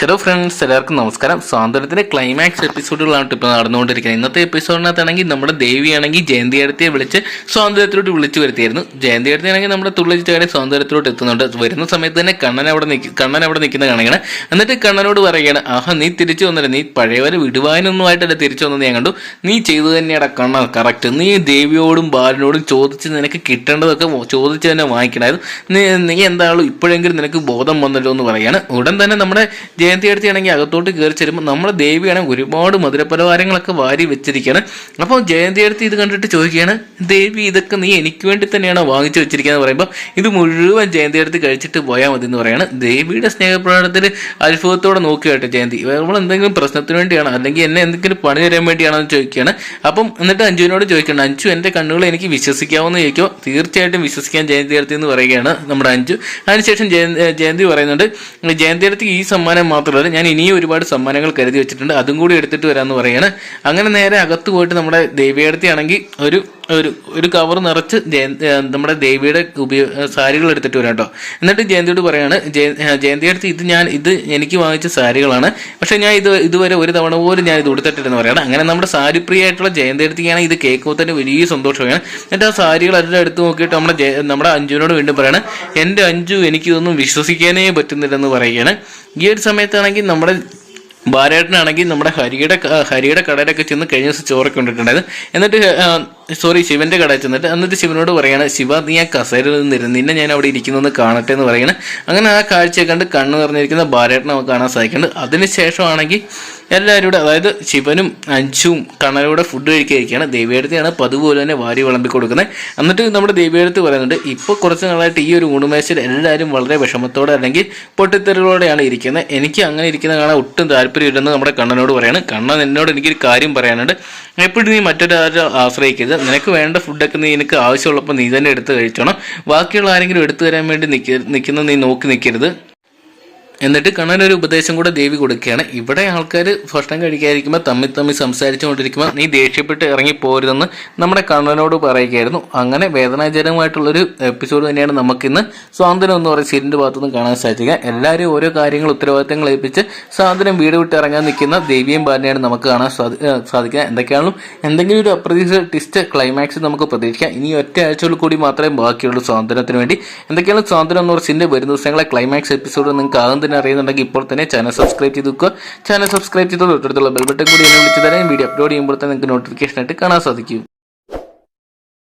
Hello friends എല്ലാവർക്കും നമസ്കാരം. സ്വാതന്ത്ര്യത്തിന്റെ ക്ലൈമാക്സ് എപ്പിസോഡുകളാണ് ഇപ്പോൾ നടന്നുകൊണ്ടിരിക്കുന്നത്. ഇന്നത്തെ എപ്പിസോഡിനകത്താണെങ്കിൽ നമ്മുടെ ദേവിയാണെങ്കിൽ ജയന്തി അടുത്തിയെ വിളിച്ച് സ്വാതന്ത്ര്യത്തിലോട്ട് വിളിച്ചു വരുത്തിയായിരുന്നു. ജയന്തി അടുത്തിയാണെങ്കിൽ നമ്മുടെ തുള്ളിച്ചാടി സ്വാതന്ത്ര്യത്തിലോട്ട് എത്തുന്നുണ്ട്. വരുന്ന സമയത്ത് തന്നെ കണ്ണൻ അവിടെ നിൽക്കും കണ്ണൻ അവിടെ നിൽക്കുന്ന കാണുകയാണ്. എന്നിട്ട് കണ്ണനോട് പറയുകയാണ് ആഹാ നീ തിരിച്ചു വന്നില്ല? നീ പഴയവരെ വിടുവാനൊന്നും ആയിട്ടല്ല തിരിച്ചു വന്നത് ഞാൻ കണ്ടു. നീ ചെയ്തു തന്നെയാണ് കണ്ണ കറക്റ്റ് നീ ദേവിയോടും ബാലനോടും ചോദിച്ച് നിനക്ക് കിട്ടേണ്ടതൊക്കെ ചോദിച്ച് തന്നെ വാങ്ങിക്കണമായിരുന്നു നീ നീ എന്താണല്ലോ ഇപ്പോഴെങ്കിലും നിനക്ക് ബോധം വന്നല്ലോ എന്ന് പറയുകയാണ് ഉടൻ തന്നെ നമ്മുടെ ജയന്തി അടുത്താണെങ്കിൽ അകത്തോട്ട് കയറി ചെല്ലുമ്പോൾ നമ്മുടെ ദേവിയാണെങ്കിൽ ഒരുപാട് മധുരപലഹാരങ്ങളൊക്കെ വാരി വെച്ചിരിക്കുകയാണ്. അപ്പോൾ ജയന്തി അടുത്ത് ഇത് കണ്ടിട്ട് ചോദിക്കുകയാണ് ദേവി ഇതൊക്കെ നീ എനിക്ക് വേണ്ടി തന്നെയാണോ വാങ്ങിച്ചു വെച്ചിരിക്കുക എന്ന് പറയുമ്പോൾ ഇത് മുഴുവൻ ജയന്തി അടുത്ത് കഴിച്ചിട്ട് പോയാൽ മതി എന്ന് പറയാണ്. ദേവിയുടെ സ്നേഹപ്രകടനത്തിൽ അത്ഭുതത്തോടെ നോക്കുകയായിട്ട് ജയന്തി. നമ്മൾ എന്തെങ്കിലും പ്രശ്നത്തിന് വേണ്ടിയാണോ അല്ലെങ്കിൽ എന്നെ എന്തെങ്കിലും പണി തരാൻ വേണ്ടിയാണോ എന്ന് ചോദിക്കുകയാണ്. അപ്പം എന്നിട്ട് അഞ്ജുവിനോട് ചോദിക്കണം അഞ്ജു എന്റെ കണ്ണുകളെ എനിക്ക് വിശ്വസിക്കാവുന്ന ചോദിക്കുമോ തീർച്ചയായിട്ടും വിശ്വസിക്കാൻ ജയന്തി അടുത്ത് എന്ന് പറയുകയാണ് നമ്മുടെ അഞ്ജു. അതിനുശേഷം ജയന്തി പറയുന്നുണ്ട് ജയന്തി അടുത്ത് ഈ സമ്മാനം മാത്രമല്ല ഞാൻ ഇനിയും ഒരുപാട് സമ്മാനങ്ങൾ കരുതി വെച്ചിട്ടുണ്ട്. അതും കൂടി എടുത്തിട്ട് വരാമെന്ന് പറയാണ്. അങ്ങനെ നേരെ അകത്ത് പോയിട്ട് നമ്മുടെ ദേവിയടത്തിയാണെങ്കിൽ ഒരു ഒരു ഒരു കവർ നിറച്ച് നമ്മുടെ ദേവിയുടെ ഉപയോഗ സാരികൾ എടുത്തിട്ട് വരാം കേട്ടോ എന്നിട്ട് ജയന്തിയോട് പറയാണ് ജയന്തിയുടെ അടുത്ത് ഇത് ഞാൻ ഇത് എനിക്ക് വാങ്ങിച്ച സാരികളാണ്. പക്ഷെ ഞാൻ ഇത് ഇതുവരെ ഒരു തവണ പോലും ഞാൻ ഇത് ഉടുത്തിട്ടില്ലെന്ന് പറയണം. അങ്ങനെ നമ്മുടെ സാരി പ്രിയ ആയിട്ടുള്ള ജയന്തി അടുത്തേക്കാണ് ഇത് കേൾക്കുമ്പോൾ തന്നെ വലിയ സന്തോഷമാണ്. എന്നിട്ട് ആ സാരികൾ അതിന്റെ എടുത്ത് നോക്കിയിട്ട് നമ്മുടെ നമ്മുടെ അഞ്ജുവിനോട് വീണ്ടും പറയാണ് എന്റെ അഞ്ജു എനിക്കിതൊന്നും വിശ്വസിക്കാനേ പറ്റുന്നില്ലെന്ന് പറയുകയാണ്. ഈ ഒരു സമയത്താണെങ്കിൽ നമ്മുടെ ബാലേട്ടനാണെങ്കിൽ നമ്മുടെ ഹരിയുടെ ഹരിയുടെ കടയിലൊക്കെ ചെന്ന് കഴിഞ്ഞ ദിവസം ചോറൊക്കെ കൊണ്ടിട്ടുണ്ടായത് എന്നിട്ട് സോറി ശിവന്റെ കടയിൽ ചെന്നിട്ട് എന്നിട്ട് ശിവനോട് പറയാണ് ശിവ നീ ആ കസേരയിൽ നിന്നിരുന്നു നിന്നെ ഞാൻ അവിടെ ഇരിക്കുന്നൊന്ന് കാണട്ടെ എന്ന് പറയുന്നത് അങ്ങനെ ആ കാഴ്ചയെ കണ്ട് കണ്ണു നിറഞ്ഞിരിക്കുന്ന ബാലേട്ടനെ നമുക്ക് കാണാൻ സാധിക്കുന്നുണ്ട്. അതിനുശേഷമാണെങ്കിൽ എല്ലാവരും കൂടെ അതായത് ശിവനും അഞ്ചും കണ്ണനൂടെ ഫുഡ് കഴിക്കുകയാണ് ദേവിയെടുത്തെയാണ് പതിവ് പോലെ തന്നെ വാരി വിളമ്പി കൊടുക്കുന്നത്. എന്നിട്ട് നമ്മുടെ ദേവിയെടുത്ത് പറയുന്നുണ്ട് ഇപ്പോൾ കുറച്ച് നാളായിട്ട് ഈ ഒരു ഊണുമേശയിൽ എല്ലാവരും വളരെ വിഷമത്തോടെ അല്ലെങ്കിൽ പൊട്ടിത്തെറികളോടെയാണ് ഇരിക്കുന്നത്. എനിക്ക് അങ്ങനെ ഇരിക്കുന്ന കാണാൻ ഒട്ടും താല്പര്യമില്ലെന്ന് നമ്മുടെ കണ്ണനോട് പറയാണ്. കണ്ണൻ എന്നോട് എനിക്കൊരു കാര്യം പറയാനുണ്ട്. എപ്പോഴും നീ മറ്റൊരാളെ ആശ്രയിക്കരുത്. നിനക്ക് വേണ്ട ഫുഡൊക്കെ നീ നിനക്ക് ആവശ്യമുള്ളപ്പോൾ നീ തന്നെ എടുത്ത് കഴിച്ചോണം. ബാക്കിയുള്ള ആരെങ്കിലും എടുത്തു തരാൻ വേണ്ടി നിൽക്കുന്ന നീ നോക്കി നിൽക്കരുത്. എന്നിട്ട് കണ്ണൻ ഒരു ഉപദേശം കൂടെ ദേവി കൊടുക്കുകയാണ്. ഇവിടെ ആൾക്കാർ ഭക്ഷണം കഴിക്കാതിരിക്കുമ്പോൾ തമ്മിൽ തമ്മിൽ സംസാരിച്ചുകൊണ്ടിരിക്കുമ്പോൾ നീ ദേഷ്യപ്പെട്ട് ഇറങ്ങി പോരുതെന്ന് നമ്മുടെ കണ്ണനോട് പറയുകയായിരുന്നു. അങ്ങനെ വേദനാജനകമായിട്ടുള്ളൊരു എപ്പിസോഡ് തന്നെയാണ് നമുക്കിന്ന്. സ്വാതന്ത്ര്യം എന്ന് പറയുന്ന സീരിന്റെ ഭാഗത്തുനിന്ന് കാണാൻ സാധിക്കുക. എല്ലാവരും ഓരോ കാര്യങ്ങൾ ഉത്തരവാദിത്തങ്ങൾ ഏൽപ്പിച്ച് സ്വാതന്ത്ര്യം വീട് വിട്ട് ഇറങ്ങാൻ നിൽക്കുന്ന ദേവിയും ഭാര്യയാണ് നമുക്ക് കാണാൻ സാധിക്കുക. എന്തൊക്കെയാണെങ്കിലും എന്തെങ്കിലും ഒരു അപ്രതീക്ഷിത ട്വിസ്റ്റ് ക്ലൈമാക്സ് നമുക്ക് പ്രതീക്ഷിക്കാം. ഇനി ഒറ്റ ആഴ്ചകൾ കൂടി മാത്രമേ ബാക്കിയുള്ളൂ സ്വാതന്ത്ര്യത്തിന് വേണ്ടി. എന്തൊക്കെയാണ് സ്വാതന്ത്ര്യം എന്ന് പറയുന്ന സീന്റെ വരുന്ന ദിവസങ്ങളെ ക്ലൈമാക്സ് എപ്പിസോഡ് നിങ്ങൾക്ക് ആദ്യം തന്നെ അറിയുന്നുണ്ടെങ്കിൽ ഇപ്പോൾ തന്നെ ചാനൽ സബ്സ്ക്രൈബ് ചെയ്ത് വെക്കുക. ചാനൽ സബ്സ്ക്രൈബ് ചെയ്ത് തൊട്ടടുത്തുള്ള ബെൽബട്ടൻ കൂടി എന്നെ വിളിച്ചു തരാൻ വീഡിയോ അപ്ലോഡ് ചെയ്യുമ്പോൾ തന്നെ നിങ്ങൾക്ക് നോട്ടിഫിക്കേഷൻ ആയിട്ട് കാണാൻ സാധിക്കും.